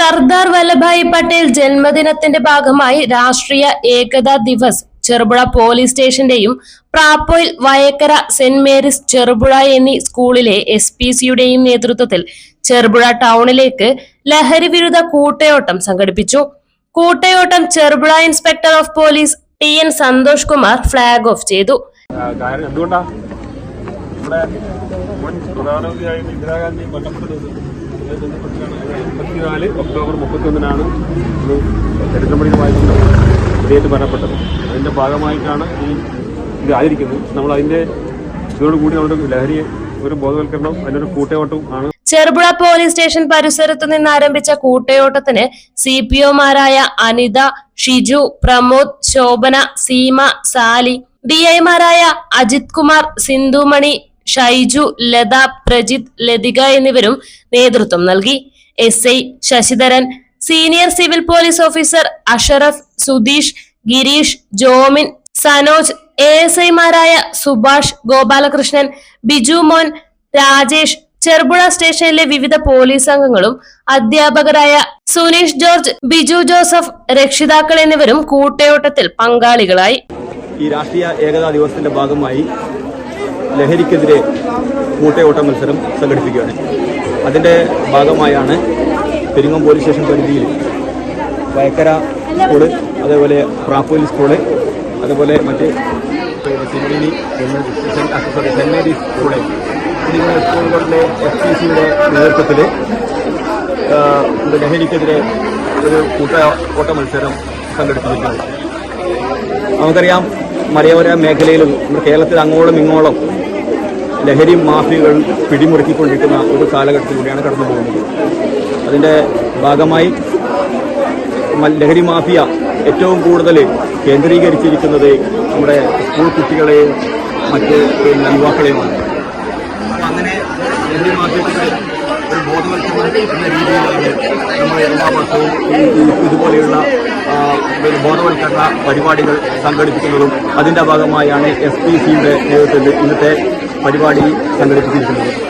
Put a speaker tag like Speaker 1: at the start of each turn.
Speaker 1: സർദാർ വല്ലഭായ് പട്ടേൽ ജന്മദിനത്തിന്റെ ഭാഗമായി രാഷ്ട്രീയ ഏകതാ ദിവസ്. ചെറുപുഴ പോലീസ് സ്റ്റേഷന്റെയും പ്രാപ്പോയിൽ വയക്കര സെന്റ് മേരീസ് ചെറുപുഴ എന്നീ സ്കൂളിലെ എസ് പി സിയുടെയും നേതൃത്വത്തിൽ ചെറുപുഴ ടൗണിലേക്ക് ലഹരി വിരുദ്ധ കൂട്ടയോട്ടം സംഘടിപ്പിച്ചു. കൂട്ടയോട്ടം Cherupuzha inspector of police T N Santhosh Kumar flag off ചെയ്തു.
Speaker 2: മുൻ പ്രധാനമന്ത്രിയായ ഇന്ദിരാഗാന്ധി മരണപ്പെട്ട ദിവസം ഒക്ടോബർ മുപ്പത്തിയൊന്നിനാണ് ഇത് ചരിത്രപടിതമായിട്ടുണ്ട് ഇദ്ദേഹത്ത് മരണപ്പെട്ടത്. അതിന്റെ ഭാഗമായിട്ടാണ് ഈ ഇത് ആയിരിക്കുന്നത് നമ്മൾ അതിന്റെ ഇതോടുകൂടി നമ്മുടെ ലഹരി ഒരു ബോധവൽക്കരണം അതിനൊരു കൂട്ടയോട്ടവും ആണ്.
Speaker 1: ചെറുപുഴ പോലീസ് സ്റ്റേഷൻ പരിസരത്തു നിന്ന് ആരംഭിച്ച കൂട്ടയോട്ടത്തിന് സി പി ഒമാരായ അനിത ഷിജു പ്രമോദ് ശോഭന സീമ സാലി ഡി ഐമാരായ അജിത് കുമാർ സിന്ധുമണി ഷൈജു ലത പ്രജിത് ലതിക എന്നിവരും നേതൃത്വം നൽകി. S I Sasidharan senior civil police officer Ashraf Sudheesh Gireesh Jomin Sanoj A S ഐമാരായ സുഭാഷ് ഗോപാലകൃഷ്ണൻ ബിജു മോൻ രാജേഷ് ചെറുപുഴ സ്റ്റേഷനിലെ വിവിധ പോലീസ് അംഗങ്ങളും അധ്യാപകരായ സുനീഷ് ജോർജ് ബിജു ജോസഫ് രക്ഷിതാക്കൾ എന്നിവരും കൂട്ടയോട്ടത്തിൽ പങ്കാളികളായി.
Speaker 3: ഈ രാഷ്ട്രീയ ഏകതാ ദിവസത്തിന്റെ ഭാഗമായി ലഹരിക്കെതിരെ കൂട്ടയോട്ട മത്സരം സംഘടിപ്പിക്കുകയാണ്. അതിന്റെ ഭാഗമായാണ് പെരിങ്ങോം പോലീസ് സ്റ്റേഷൻ പരിധിയിൽ വയക്കര സ്കൂൾ അതേപോലെ പ്രാപ്പോലി സ്കൂൾ അതുപോലെ മറ്റ് സിമിനി സോറി സ്കൂൾ. എന്നിങ്ങനെ സ്കൂളുകളിലെ എസ് പി സിയുടെ നേതൃത്വത്തിൽ ലഹരിക്കെതിരെ ഒരു കൂട്ട ഓട്ട മത്സരം സംഘടിപ്പിച്ചിട്ടുണ്ട്. നമുക്കറിയാം മലയോര മേഖലയിലും നമ്മുടെ കേരളത്തിൽ അങ്ങോളം ഇങ്ങോളം ലഹരി മാഫിയകൾ പിടിമുറുക്കിക്കൊണ്ടിരിക്കുന്ന ഒരു കാലഘട്ടത്തിലൂടെയാണ് കടന്നു പോകുന്നത്. അതിന്റെ ഭാഗമായി ലഹരി മാഫിയ ഏറ്റവും കൂടുതൽ കേന്ദ്രീകരിച്ചിരിക്കുന്നത് നമ്മുടെ സ്കൂൾ കുട്ടികളെയും മറ്റ് യുവാക്കളെയുമാണ്. അങ്ങനെ ലഹരി മാഫിയക്കെതിരെ ഒരു ബോധവൽക്കരണം എന്ന രീതിയിലാണ് നമ്മൾ എല്ലാ വർഷവും ഇതുപോലെയുള്ള ബോധവൽക്കരണ പരിപാടികൾ സംഘടിപ്പിക്കുന്നതും. അതിന്റെ ഭാഗമായാണ് എസ് പി സിയുടെ നേതൃത്വത്തിൽ ഇന്നത്തെ പരിപാടി സംഘടിപ്പിച്ചിരിക്കുന്നത്.